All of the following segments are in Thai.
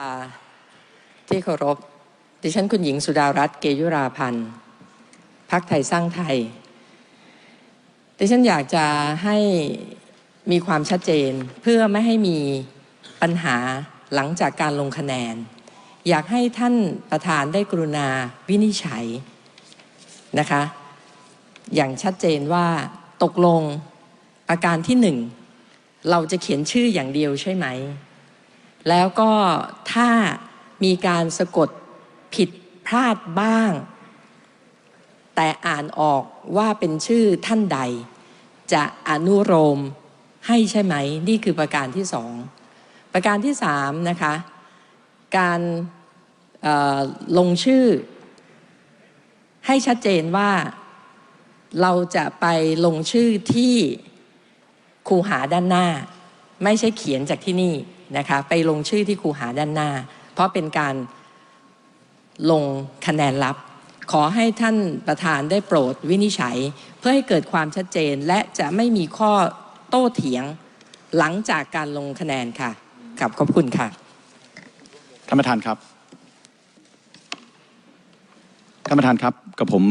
ค่ะที่เคารพดิฉันคุณหญิงสุดารัตน์เกยุราพันธ์พักไทยสร้างไทย ดิฉันอยากจะให้มีความชัดเจนเพื่อไม่ให้มีปัญหาหลังจากการลงคะแนน อยากให้ท่านประธานได้กรุณาวินิจฉัยนะคะ อย่างชัดเจนว่าตกลงประการที่หนึ่งเราจะเขียนชื่ออย่างเดียวใช่ไหม แล้วก็ถ้ามีการสะกดผิดพลาดบ้าง แต่อ่านออกว่าเป็นชื่อท่านใด จะอนุโลมให้ใช่ไหม นี่คือประการที่สองประการที่สามนะคะ การลงชื่อ ให้ชัดเจนว่าเราจะไปลงชื่อที่คูหาด้านหน้า ไม่ใช่เขียนจากที่นี่ นะคะไปลงชื่อที่ครูหาด้านหน้า เพราะเป็นการลงคะแนนลับ ขอให้ท่านประธานได้โปรดวินิจฉัย เพื่อให้เกิดความชัดเจนและจะไม่มีข้อโต้เถียงหลังจากการลงคะแนนค่ะขอบขอบคุณค่ะท่านประธานครับท่านประธานครับกับผม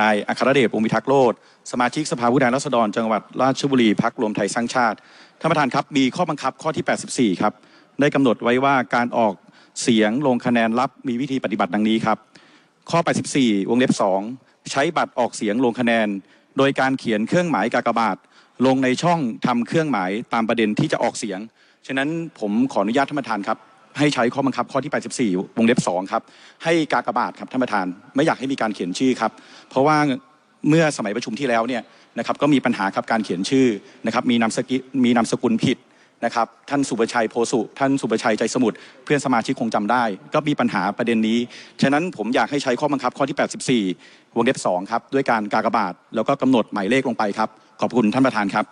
นายอัครเดชวงศ์พิทักษ์โลดสมาชิกสภาผู้แทนราษฎรจังหวัดราชบุรีพักรวมไทยสร้างชาติท่านประธานครับมีข้อบังคับข้อที่ 84 ครับได้กำหนดไว้ว่าการออกเสียงลงคะแนนลับมีวิธีปฏิบัติดังนี้ครับ ข้อ 84 วงเล็บ 2 ใช้บัตรออกเสียงลงคะแนน โดยการเขียนเครื่องหมายกากบาท ลงในช่องทำเครื่องหมายตามประเด็นที่จะออกเสียง ฉะนั้นผมขออนุญาตท่านประธานครับ ให้ใช้ข้อบังคับข้อที่ 84 วงเล็บ2ครับให้กากบาทครับท่านประธาน ไม่อยากให้มีการเขียนชื่อครับเพราะว่าเมื่อสมัยประชุมที่แล้วเนี่ยนะครับก็มีปัญหาครับการเขียนชื่อนะครับมีนามสกิมีนามสกุลผิดนะครับท่านสุประชัยโพสุ ท่านสุประชัยใจสมุทรเพื่อนสมาชิกคงจำได้ ก็มีปัญหาประเด็นนี้ ฉะนั้นผมอยากให้ใช้ข้อบังคับข้อที่ 84 วงเล็บ2ครับด้วยการกากบาทแล้วก็กำหนดหมายเลขลงไปครับ ขอบคุณท่านประธานครับ